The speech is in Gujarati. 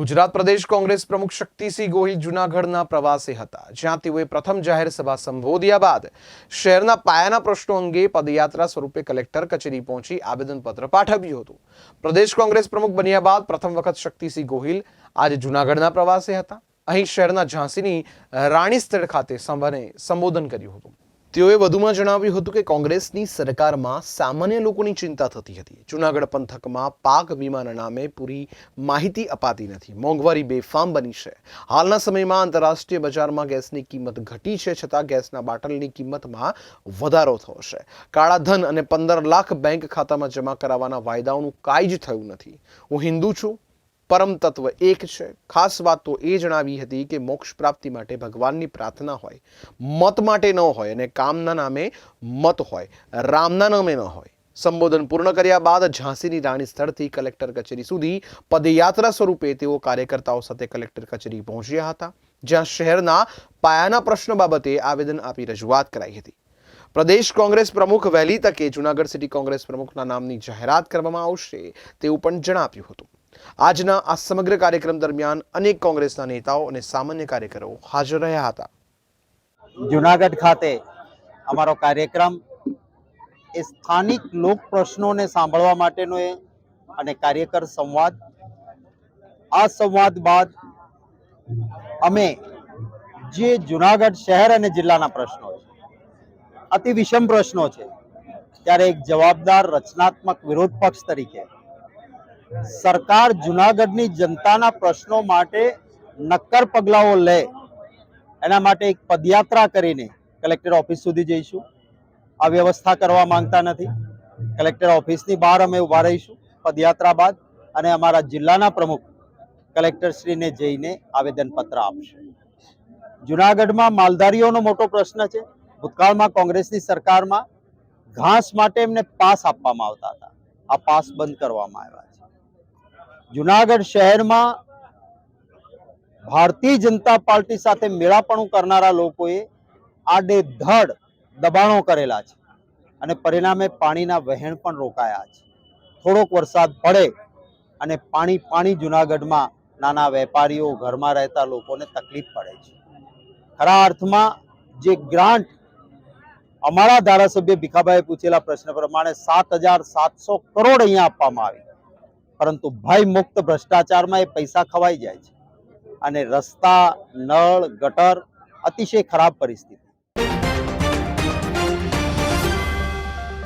ગુજરાત પ્રદેશ કોંગ્રેસ પ્રમુખ શક્તિસિંહ ગોહિલ જૂનાગઢના પ્રવાસે હતા, જ્યાં તેઓએ પ્રથમ જાહેર સભા સંબોધ્યા બાદ શહેરના પાયાના પ્રશ્નો અંગે પદયાત્રા સ્વરૂપે કલેક્ટર કચેરી પહોંચી આવેદનપત્ર પાઠવ્યું હતું. પ્રદેશ કોંગ્રેસ પ્રમુખ બન્યા બાદ પ્રથમ વખત શક્તિસિંહ ગોહિલ આજે જૂનાગઢના પ્રવાસે હતા. અહીં શહેરના ઝાંસીની રાણીસ્થળ ખાતે સભાને સંબોધન કર્યું હતું. તેઓએ વધુમાં જણાવ્યું હતું કે કોંગ્રેસની સરકારમાં સામાન્ય લોકોની ચિંતા થતી હતી. જૂનાગઢ પંથકમાં પાક વીમાના નામે પૂરી માહિતી અપાતી નથી. મોંઘવારી બેફામ બની છે. હાલના સમયમાં આંતરરાષ્ટ્રીય બજારમાં ગેસની કિંમત ઘટી છે છતાં ગેસના બાટલની કિંમતમાં વધારો થયો છે. કાળા ધન અને પંદર લાખ બેંક ખાતામાં જમા કરાવવાના વાયદાઓનું કાંઈ જ થયું નથી. હું હિન્દુ છું પરમ તત્વ એક છે. ખાસ વાત તો એ જણાવી હતી કે મોક્ષ પ્રાપ્તિ માટે ભગવાનની પ્રાર્થના હોય, મત માટે ન હોય અને કામના નામે મત હોય, રામના નામે ન હોય. સંબોધન પૂર્ણ કર્યા બાદ ઝાંસીની રાણી સ્થળથી કલેક્ટર કચેરી સુધી પદયાત્રા સ્વરૂપે તેઓ કાર્યકર્તાઓ સાથે કલેક્ટર કચેરી પહોંચ્યા હતા, જ્યાં શહેરના પાયાના પ્રશ્નો બાબતે આવેદન આપી રજૂઆત કરાઈ હતી. પ્રદેશ કોંગ્રેસ પ્રમુખ વહેલી તકે જૂનાગઢ સિટી કોંગ્રેસ પ્રમુખના નામની જાહેરાત કરવામાં આવશે તેવું પણ જણાવ્યું હતું. આજના આ સમગ્ર કાર્યક્રમ દરમિયાન અનેક કોંગ્રેસના નેતાઓ અને સામાન્ય કાર્યકરો હાજર રહ્યા હતા. જુનાગઢ ખાતે અમારો કાર્યક્રમ એ સ્થાનિક લોક પ્રશ્નોને સાંભળવા માટેનો એ અને કાર્યકર સંવાદ. આ સંવાદ બાદ અમે જે જુનાગઢ શહેર અને જિલ્લાના પ્રશ્નો છે, અતિ વિષમ પ્રશ્નો છે, ત્યારે એક જવાબદાર રચનાત્મક વિરોધ પક્ષ તરીકે સરકાર જુનાગઢની જનતાના પ્રશ્નો માટે નક્કર પગલાઓ લે. એના માટે એક પદયાત્રા કરીને કલેક્ટર ઓફિસ સુધી જઈશું. આ વ્યવસ્થા કરવા માંગતા નથી. કલેક્ટર ઓફિસની બહાર અમે ઊભા રહીશું પદયાત્રા બાદ અને અમારા જિલ્લાના પ્રમુખ કલેક્ટરશ્રીને જઈને આવેદનપત્ર આપશે. જુનાગઢમાં માલધારીઓનો મોટો પ્રશ્ન છે. ભૂતકાળમાં કોંગ્રેસની સરકારમાં ઘાસ માટે એમને પાસ આપવામાં આવતા હતા. આ પાસ બંધ કરવામાં આવ્યા જુનાગઢ શહેરમાં ભારતીય જનતા પાર્ટી સાથે મેળાપણું કરનારા લોકોએ આડેધડ દબાણો કરેલા છે અને પરિણામે પાણીના વહેણ પણ રોકાયા છે. થોડોક વરસાદ પડે અને પાણી પાણી જુનાગઢમાં નાના વેપારીઓ ઘરમાં રહેતા લોકોને તકલીફ પડે છે. ખરા અર્થમાં જે ગ્રાન્ટ અમારા ધારાસભ્ય ભીખાભાઈએ પૂછેલા પ્રશ્ન પ્રમાણે સાત હજાર સાતસો કરોડ અહીંયા આપવામાં આવી. પરંતુ ભય મુક્ત ભ્રષ્ટાચારમાં એ પૈસા ખવાઈ જાય છે. અને રસ્તા, નળ, ગટર અતિશય ખરાબ પરિસ્થિતિ.